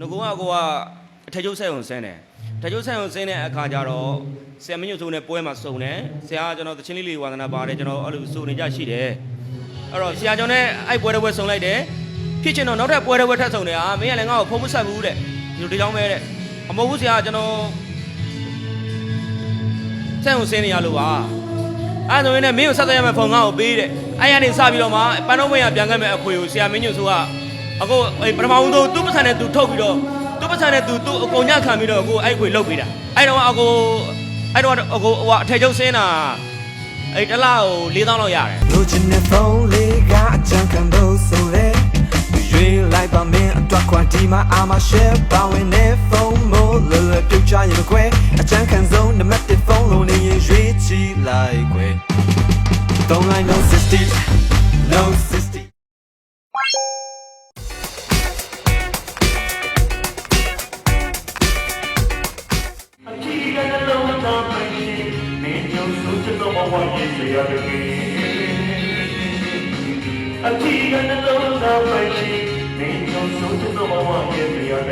ငကောကကိုကအထက်ကျုပ်ဆက်ုံဆင်းတယ်ထက်ကျုပ်ဆက်ုံဆင်းတဲ့အခါကျတော့ဆရာမညွတ်ဆိုနဲ့ပွဲမှာစုံတယ်ဆရာကကျွန်တော်တချင်းလေးလေးဝါသနာပါတယ်ကျွန်တော်အဲ့လိုစုံနေကြရှိတယ်အဲ့တော့ဆရာကျော်နဲ့အဲ့ပွဲတစ်ပွဲစုံလိုက်တယ်ဖြစ်ချင်တော့နောက်ထပ်ပွဲတစ်ပွဲထပ်စုံတယ်အာမင်းကလည်းငါ့ကိုဖုန်းမဆက်ဘူးတဲ့ဒီလိုဒီကြောင်းပဲတဲ့အမဟုတ်ဘူးဆရာကျွန်တော်ဆက်ုံဆင်းနေရလို့ပါအဲ့ဒါဆိုရင်လည်းမင်းကိုဆက်သွယ်ရမယ့်ဖုန်းငါ့ကိုပေးတဲ့အဲ့ရနေစပြီးတော့မှပန်းတော့မရပြန်ခဲ့မဲ့အခွေကိုဆရာမင်းညွတ်ဆိုက အခုအဲ့ပထမဦးဆုံးသူ့ပစံနဲ့သူထုတ်ပြီးတော့သူ့ပစံနဲ့သူသူ့အကုန်ညခံပြီးတော့အခုအဲ့ခွေလုတ်ပေးတာအဲ့တော့အကိုအဲ့တော့အကိုဟိုအထက်ချုပ်စင်းတာအဲ့တစ်လားကို၄000လောက်ရတယ်လိုချင်တဲ့ဖုန်းလေးကအကြံခံလို့ဆိုရဲရွေးလိုက်ပါမင်းအတွက်ခွာဒီမှာအာမရှယ်ပါဝင်တဲ့ဖုန်းမို့လွယ်လွယ်ပြုတ်ချရင်ခွဲအကြံခံဆုံးနံပါတ်1ဖုန်းလုံးနေရင်ရွေးချလိုက်ခွဲ Don't like no 60 no 60 မင်းညို့ဆိုချင်တော့မဝရင်စရာတကယ်အထီးကလည်းလုံးတော့မင်းမင်းညို့ဆိုချင်တော့မဝရင်စရာတ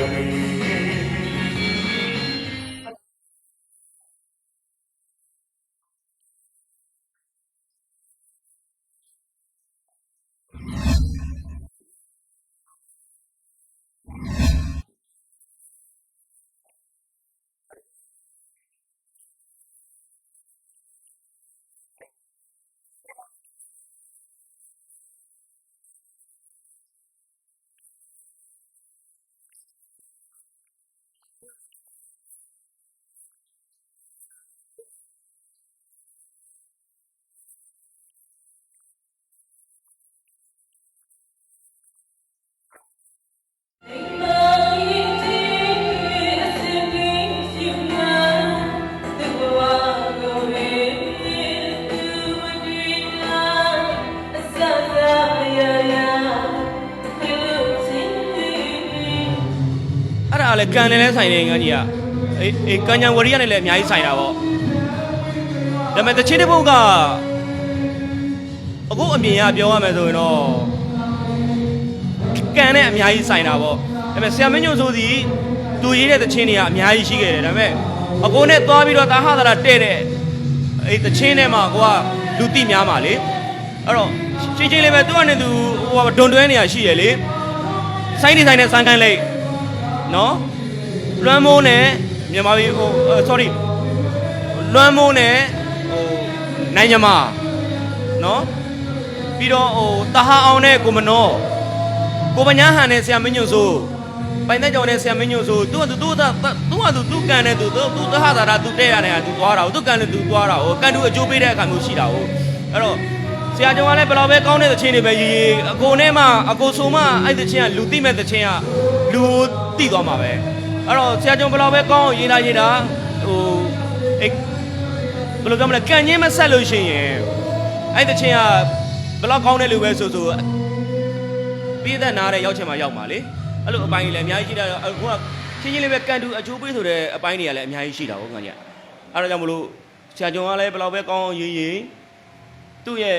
လည်းကန်တယ်လဲဆိုင်တယ်ငန်းကြီးကအေးအေးကန်ညာဝရီကနေလည်းအများကြီးဆိုင်တာပေါ့ဒါပေမဲ့တချင်းတစ်ပုတ်ကအခုအမြင်ကပြောရမယ်ဆိုရင်တော့ကန်နဲ့အများကြီးဆိုင်တာပေါ့ဒါပေမဲ့ဆရာမင်းညွန့်ဆိုသည်သူရေးတဲ့တချင်းတွေကအများကြီးရှိခဲ့တယ်ဒါပေမဲ့အကိုနဲ့သွားပြီးတော့တာဟသရာတဲ့တဲ့အဲ့တချင်းထဲမှာကိုကလူတိများမှာလေအဲ့တော့ချင်းချင်းလေးပဲသူကနဲ့သူဟိုဒွန်တွဲနေရရှိရလေစိုင်းဒီဇိုင်းနဲ့စမ်းခိုင်းလိုက် နော်လွမ်းမိုးနဲ့မြန်မာပြည်ဟို sorry လွမ်းမိုးနဲ့ဟိုနိုင်ညမနော်ပြီးတော့ဟိုတဟာအောင်နဲ့ကိုမနောကိုပညာဟန်နဲ့ဆရာမင်းညွန့်ဆိုပိုင်သက်ကြောင်နဲ့ဆရာမင်းညွန့်ဆိုသူကသူသူသူကသူသူကန်နဲ့သူသူတဟာသာတာသူတဲ့ရတယ်သူသွားတာသူကန်နဲ့သူသွားတာဟိုကန်တူအကျိုးပေးတဲ့အခါမျိုးရှိတာဟိုအဲ့တော့ ဆရာကျော်ကလည်းဘယ်လောက်ပဲကောင်းတဲ့သချင်းတွေပဲရေးရေးအကိုနဲ့မှအကိုဆိုမှအဲ့သချင်းကလူသိမဲ့သချင်းကလူကိုသိသွားမှာပဲအဲ့တော့ဆရာကျော်ဘယ်လောက်ပဲကောင်းအောင်ရေးလာရေးတာဟိုအဲ့ဘယ်လိုပြောမလဲကန်ချင်းမဆက်လို့ရှိရင်အဲ့သချင်းကဘယ်လောက်ကောင်းတဲ့လူပဲဆိုဆိုပြည်သက်နာတဲ့ရောက်ချင်မှရောက်မှာလေအဲ့လိုအပိုင်းတွေလည်းအများကြီးရှိတာတော့အခုကချင်းချင်းလေးပဲကန်တူအကျိုးပေးဆိုတဲ့အပိုင်းတွေကလည်းအများကြီးရှိတာဟုတ်ကဲ့ညအဲ့ဒါကြောင့်မလို့ဆရာကျော်ကလည်းဘယ်လောက်ပဲကောင်းအောင်ရေးရေး သူ့ရဲ့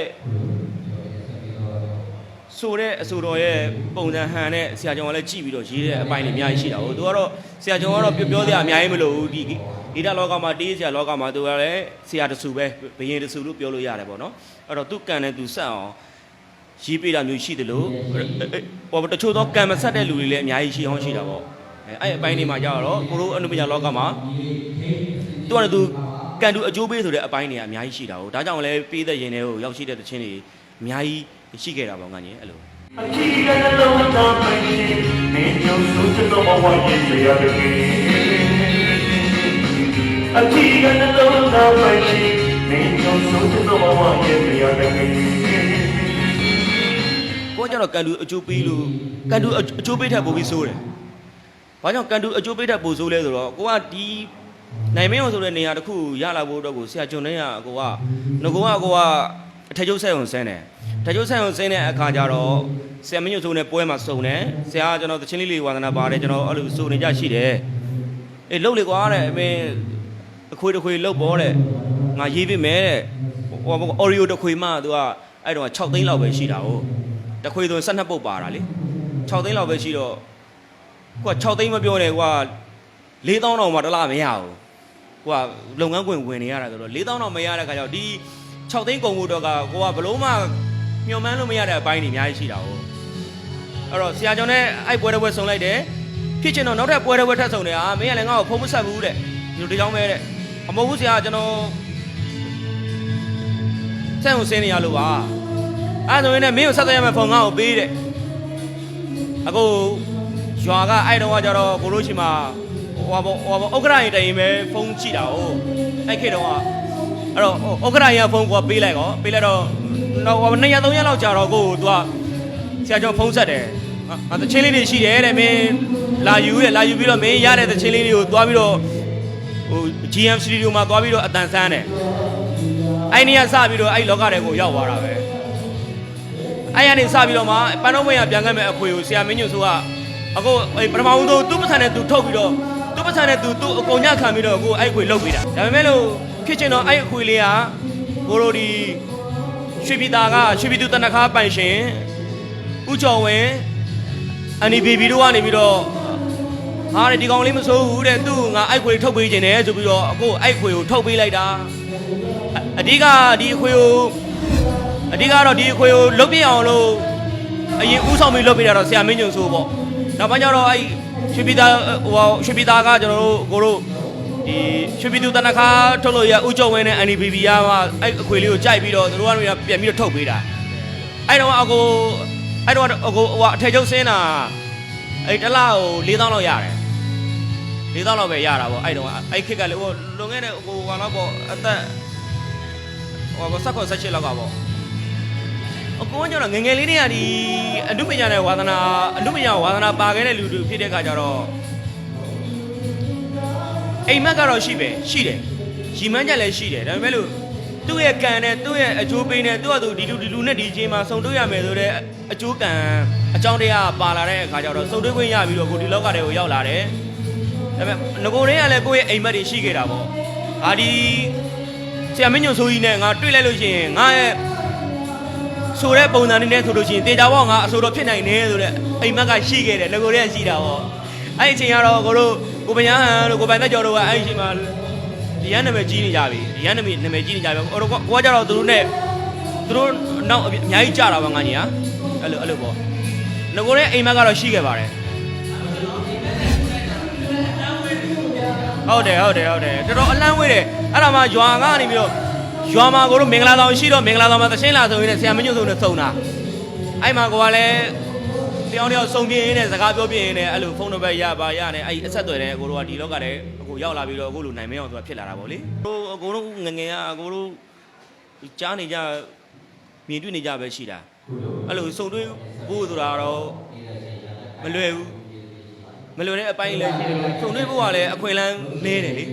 ဆိုတဲ့အဆိုတော်ရဲ့ပုံစံဟန်နဲ့ဆရာကျော်ကလည်းကြည့်ပြီးတော့ရေးတဲ့အပိုင်းတွေအများကြီးရှိတာဟုတ်သူကတော့ဆရာကျော်ကတော့ပြောပြောစရာအများကြီးမလိုဘူးဒီဒီတလောကမှာတေးဆရာလောကမှာသူကလည်းဆရာတဆူပဲဘယင်တဆူလို့ပြောလို့ရတယ်ပေါ့နော်အဲ့တော့သူကန်နဲ့သူဆက်အောင်ရေးပေးတာမျိုးရှိတယ်လို့ဟိုတချို့သောကံမဆက်တဲ့လူတွေလည်းအများကြီးရှိအောင်ရှိတာပေါ့အဲအဲ့အပိုင်းတွေမှာကြတော့ကိုရိုအနုပညာလောကမှာသူကလည်းသူ ကန်တူအကျိုးပေးဆိုတဲ့အပိုင်းတွေကအများကြီးရှိတာဟုတ်ဒါကြောင့်လည်းပေးတဲ့ရင်တွေကိုရောက်ရှိတဲ့တခြင်းတွေအများကြီးရှိခဲ့တာပေါ့ငါကြီးအဲ့လိုအထီးကလည်းလုံးတော့မင်းမင်းညို့ဆိုချင်တော့မဝရင်စရာတကယ်အထီးကလည်းလုံးတော့မင်းမင်းညို့ဆိုချင်တော့မဝရင်စရာတကယ်ကိုကကျတော့ကန်တူအကျိုးပေးလို့ကန်တူအကျိုးပေးထက်ပိုပြီးစိုးတယ်ဘာကြောင့်ကန်တူအကျိုးပေးထက်ပိုစိုးလဲဆိုတော့ကိုကဒီ နိုင်မင်းအောင်ဆိုတဲ့နေရာတစ်ခုရလာဖို့အတွက်ကိုဆရာကျွန်တဲ့ကကိုကငကိုကကိုကအထက်ကျုပ်ဆက်အောင်ဆင်းတယ်ထက်ကျုပ်ဆက်အောင်ဆင်းတဲ့အခါကျတော့ဆရာမင်းညို့ဆိုတဲ့ပွဲမှာစုံတယ်ဆရာကကျွန်တော်တချင်းလေးလေးဝါသနာပါတယ်ကျွန်တော်အဲ့လိုစုံနေကြရှိတယ်အေးလှုပ်လေကွာတဲ့အမင်းအခွေတစ်ခွေလှုပ်ပေါ်တဲ့ငါရေးပေးမယ်တဲ့ဟိုအော်ရီယိုတစ်ခွေမှသူကအဲ့တော့6သိန်းလောက်ပဲရှိတာဟုတ်တခွေဆို12ပုတ်ပါတာလေ6သိန်းလောက်ပဲရှိတော့ကိုက6သိန်းမပြောနဲ့ကိုက4000တောင်မှတစ်လားမရဘူး ကိုကလုပ်ငန်းခွင်ဝင်နေရတာဆိုတော့4000တောင်မရတဲ့ခါကျတော့ဒီ6သိန်းကုန်ဖို့တော့ကကိုကဘလို့မှမျှော်မှန်းလို့မရတဲ့အပိုင်းတွေအများကြီးရှိတာဟုတ်အဲ့တော့ဆရာကျော်နဲ့အဲ့ပွဲတစ်ပွဲဆုံလိုက်တယ်ဖြစ်ချင်တော့နောက်ထပ်ပွဲတစ်ပွဲထပ်ဆုံတယ်အာမင်းကလည်းငါ့ကိုဖုန်းမဆက်ဘူးတဲ့ဒီလိုဒီကြောင်းပဲတဲ့အမဟုတ်ဘူးဆရာကျွန်တော်စက်ုံစင်းနေရလို့ပါအဲ့ဒါဆိုရင်လည်းမင်းကိုဆက်သွယ်ရမယ့်ဖုန်းငါ့ကိုပေးတဲ့အခုရွာကအဲ့တော့ကကြတော့ကိုလို့ရှိမှာ ဟိုဘောဟိုဘောဥက္ကရာရင်တိုင်ပဲဖုန်းကြည့်တာဟုတ်အဲ့ခေတ်တော့ကအဲ့တော့ဥက္ကရာရင်ကဖုန်းကိုပေးလိုက်ကောပေးလိုက်တော့တော့ဟို2ရက်3ရက်လောက်ကြာတော့ကိုကသူကဆရာကျော်ဖုန်းဆက်တယ်ဟာတချင်းလေးတွေရှိတယ်တဲ့မင်းလာယူတယ်လာယူပြီးတော့မင်းရတဲ့တချင်းလေးတွေကိုသွားပြီးတော့ဟို GM Studio မှာသွားပြီးတော့အတန်ဆန်းတယ်အဲ့နေရစပြီးတော့အဲ့လောကတွေကိုရောက်သွားတာပဲအဲ့ရနေစပြီးတော့မှပန်းတော့မရပြန်ခဲ့မဲ့အခွေကိုဆရာမင်းညွန့်ဆိုကအခုအဲ့ပထမဦးဆုံးသူ့ပစံနဲ့သူထုတ်ပြီးတော့ သူ့ပစံနဲ့သူသူ့အကုန်ညခံပြီးတော့ကိုအဲ့ခွေလုတ်ပေးတာဒါပေမဲ့လို့ဖြစ်ချင်တော့အဲ့အခွေလေးကကိုလိုဒီရွှေပြည်သားကရွှေပြည်သူတနခါပိုင်ရှင်ဥကျော်ဝင်းအန်နီဘေဘီတို့ကနေပြီးတော့ဟာတဲ့ဒီကောင်လေးမစိုးဘူးတဲ့သူ့ငါအဲ့ခွေထုတ်ပေးခြင်းတယ်ဆိုပြီးတော့အခုအဲ့ခွေကိုထုတ်ပေးလိုက်တာအဓိကဒီအခွေကိုအဓိကတော့ဒီအခွေကိုလုတ်ပြအောင်လို့အရင်ဥဆောင်ပြီးလုတ်ပြတာတော့ဆရာမင်းညွန့်ဆိုပေါ့နောက်ပိုင်းကျတော့အဲ့ ရွှေပြည်သားဟိုရွှေပြည်သားကကျွန်တော်တို့ကိုတို့ဒီရွှေပြည်သူတနခါထုတ်လို့ရဥကြုံဝင်းနဲ့ NBB ရမှာအဲ့အခွေလေးကိုကြိုက်ပြီးတော့တို့ကပြန်ပြီးတော့ထုတ်ပေးတာအဲ့တော့အကိုအဲ့တော့အကိုဟိုအထက်ချုပ်စင်းတာအဲ့တစ်လားကို4000လောက်ရတယ်4000လောက်ပဲရတာပေါ့အဲ့တော့အဲ့ခက်ကလေဟိုလွန်ခဲ့တဲ့ဟိုဟာတော့ပေါ့အသက်ဟိုဆက်ခွန်ဆက်ချစ်လောက်ကပေါ့ အကိုကကျတော့ငယ်ငယ်လေးတွေကဒီအနုပညာနဲ့ဝါသနာအနုပညာဝါသနာပါခဲ့တဲ့လူတွေဖြစ်တဲ့အခါကျတော့အိမ်မက်ကတော့ရှိပဲရှိတယ်ရီမန်းချက်လည်းရှိတယ်ဒါပေမဲ့လို့သူ့ရဲ့ကံနဲ့သူ့ရဲ့အကျိုးပေးနဲ့သူ့ဟာသူဒီလူဒီလူနဲ့ဒီချင်းမှာစုံတွေ့ရမယ်ဆိုတဲ့အကျိုးကံအကြောင်းတရားပါလာတဲ့အခါကျတော့စုံတွေ့ခွင့်ရပြီးတော့ကိုဒီလောကထဲကိုရောက်လာတယ်ဒါပေမဲ့ငကိုတွေကလည်းကိုယ့်ရဲ့အိမ်မက်တွေရှိခဲ့တာပေါ့ဟာဒီဆရာမင်းညွန့်ဆိုကြီးနဲ့ငါတွေ့လိုက်လို့ရှိရင်ငါရဲ့ ဆိုတဲ့ပုံစံလေးနဲ့ဆိုလို့ရှိရင်တေချာဘောငါအဆိုတော့ဖြစ်နိုင်တယ်ဆိုတဲ့အိမ်မက်ကရှိခဲ့တယ်ငကိုတွေကရှိတာပေါ့အဲ့ဒီအချိန်ကတော့ကိုတို့ကိုပညာဟန်တို့ကိုပိုင်သက်ကျော်တို့ကအဲ့ဒီအချိန်မှာဒီရန်နာမည်ကြီးနေကြပြီဒီရန်နာမည်နာမည်ကြီးနေကြပြီဟိုတော့ကိုကကြတော့သူတို့နဲ့သူတို့နောက်အများကြီးကြာတာပါငါညီဟာအဲ့လိုအဲ့လိုပေါ့ငကိုရဲ့အိမ်မက်ကတော့ရှိခဲ့ပါတယ်ဟုတ်တယ်ဟုတ်တယ်ဟုတ်တယ်တော်တော်အလန့်ဝေးတယ်အဲ့ဒါမှရွာကနေပြီးတော့ ရွာမှာကိုတို့မင်္ဂလာဆောင်ရှိတော့မင်္ဂလာဆောင်မှာသချင်းလာဆိုရင်လည်းဆရာမညွန့်ဆိုနဲ့စုံတာအဲ့မှာကိုကလည်းတယောက်တယောက်စုံပြင်းနေတဲ့စကားပြောပြင်းနေအဲ့လိုဖုန်းနံပါတ်ရပါရနေအဲ့အဆက်အသွယ်နဲ့ကိုတို့ကဒီလောကထဲအခုရောက်လာပြီးတော့အခုလိုနိုင်မအောင်ဆိုတာဖြစ်လာတာပေါ့လေတို့အကိုတို့ငငယ်ကအကိုတို့ကြားနေကြမြင်တွေ့နေကြပဲရှိတာအဲ့လိုစုံတွေ့ဖို့ဆိုတာတော့မလွယ်ဘူးမလွယ်တဲ့အပိုင်းလည်းရှိတယ်စုံတွေ့ဖို့ကလည်းအခွင့်အလမ်းနည်းတယ်လေ